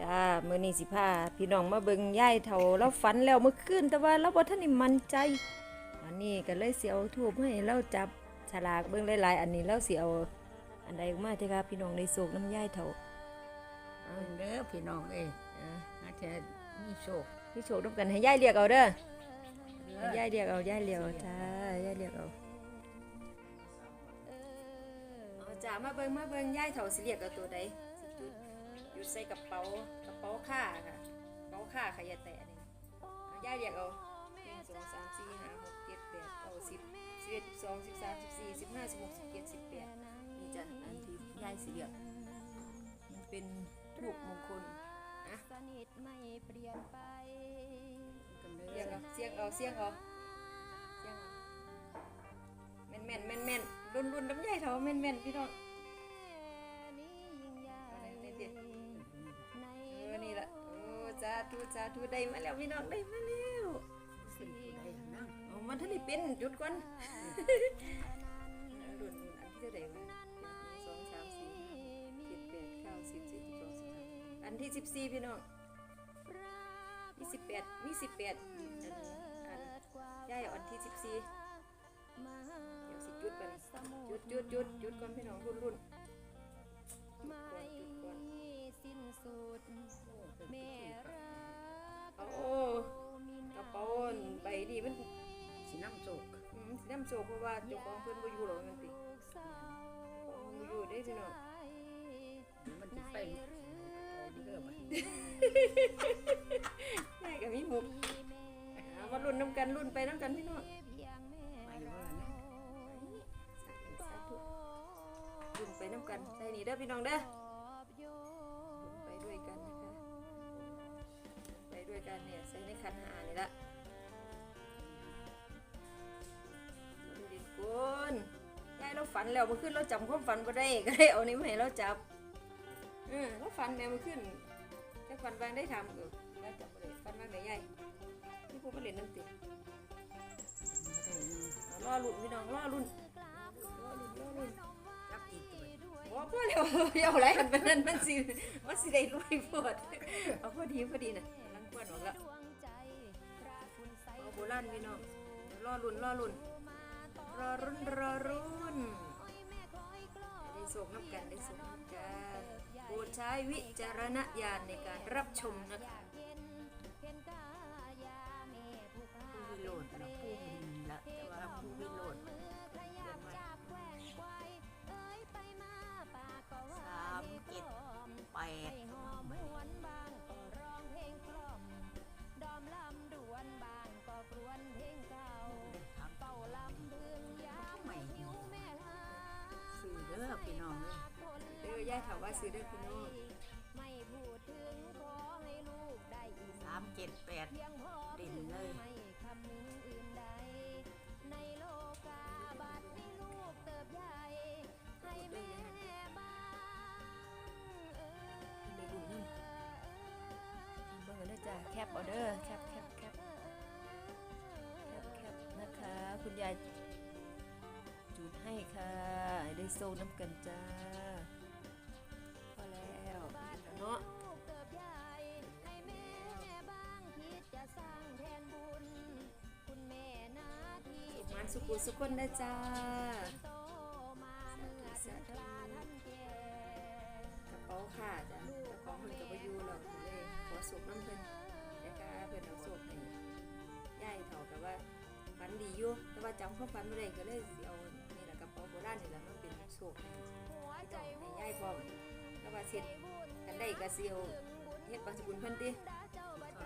จ้ามื้อนี้สิพาพี่น้องมาเบิ่งยายเฒ่าเราฝันแล้วเมื่อคืนแต่ว่าเราบ่ทันได้มั่นใจวันนี้ก็เลยสิเอาทูบให้เราจับฉลากเบิ่งหลายๆอันนี้เราสิเอาอันใดออกมาเถอะครับพี่น้องได้โศกน้ำยายเฒ่าเอาเบิ่งเด้อพี่น้องเอ้ยอ่าอาจจะมีโชคพี่โศกนำกันให้ยายเรียกเอาเด้อเด้ให้อยายเรียกเอายายเรียกเอาจ้ายายเรียกเอาเอาจ้ามาเบิ่งมาเบิ่งยายเฒ่าสิเรียกเอาตัวใด สิจุดอยู่ใส่กระเป๋ากระเป๋าค่าค่ะกระเป๋าค่าขยะแตะนี่เอายายเรียกเอาหนึ่งสองสามสี่ห้าหกเจ็ดแปดเก้าสิบสิบเอ็ดสิบสองสิบสามสิบสี่สิบห้าสิบหกสิบเจ็ดสิบแปดนี่จ้ะอันที่ยายสิเรียกมันเป็นรูปมงคลนะสนิทไม่เปลี่ยนไปกันเสีเด้ยงอเอาเสียงเอาเสียงเอาเสียงเอาแม่นแม่นแม่นแม่นรุ่นรุ่นน้ำใหญ่เถาแม่นแม่นพี่น้อง ธุสาธุได้มาแล้วพี่น้องได้มาแล้วสิ่งใดนั่งเอามันทันได้เป็นจุดก่อนรุ่นรุ่นอันที่เท่าไหร่วะหนึ่งสองสามสี่ห้าหกเจ็ดแปดเก้าสิบสิบเอ็ดสิบสองสิบสามอันที่สิบสี่พี่น้องมีสิบแปดมีสิบแปดอันอันย่ายเอาอันที่สิบสี่เดี๋ยวสิจุดกันจุดจุดจุดจุดก่อนพี่น้องรุ่นรุ่นจุดก่อนจุดก่อน น้ำโชคอืมสิน้ำโซเพราะว่าเจ้าของเพิ่นบ่อยู่หรอกมันติลูกสาวเจ้าของเพิ่นบ่อยู่เด้พี่น้องเดี๋ยวมันจะไปเด้อบัดแม่ก็มีหมุกเอามารุ่นน้ำกันรุ่นไปน้ำกันพี่น้องเพียงแม่ไปว่านะสาธุรุ่นไปน้ำกันใส่นี่เด้อพี่น้องเด้อขอบโยรุ่นไปด้วยกันนะคะไปด้วยกันเนี่ย ฝันแล้วเมื่อคืนเราจำความฝันบ่ได้ก็เลยเอานี่มาให้เราจับเออเราฝันแนวเมื่อคืนแต่ฝันบางได้ทำเออแล้วจับบ่ได้ฝันบางได้ใหญ่นี่กูมาเล่นน้ำติบ่ได้นั่งรอรุ่นพี่น้องรอรุ่นรอรุ่นรอรุ่นจับอีกตัวว่าพ่อเร็วเอาอะไรกันไปนั่นมันสิมันสิได้รวยโพดเอาพอดีพอดีน่ะกำลังกวนออกแล้วเอาโบราณพี่น้องเดี๋ยวรอรุ่นรอรุ่นรอรุ่นรอรุ่น ส่งน้ำกันได้สุขน้ำกันโปรดใช้วิจารณญาณในการรับชมนะคะ เด้อย่าถามว่าซื้อได้พี่น้องไม่พูดถึงขอให้ลูกได้อิ่มสามเจ็ดแปดเพียงพอเด่นเลยไม่คำนึงอื่นใด ในโลกาบัดนี้ลูกเติบใหญ่ให้แม่บ้างเออได้บุญนั่นเบิ่งกันนะจ้ะแคปออเดอร์แคปแคปแคปแคปแคปนะคะ คุณยายจุดให้ค่ะ ได้โซ่น้ำกันจ้า สุขุสุขคนนะจ้าโตมาเมื่อถึงคราท่านแก่กระเป๋าค่ะจ้ะเจ้าของเพิ่นกับอยู่หรอกเลยขอสุกน้ำเพิ่นแต่กาเพิ่นเอาสุกให้ย่ายเท่ากับว่าฝันดีอยู่แต่ว่าจำความฝันไม่ได้ก็เลยสิเอานี่แหละกระเป๋าโบราณนี่แหละมันเป็นสุกให้หัวใจให้ย่ายพร้อมก็ว่าเสร็จกันได้ก็สิเอาเฮ็ดบางสกุลเพิ่นติดัน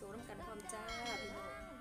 สู้ร่วมกันพร้อมจ้าพี่น้อง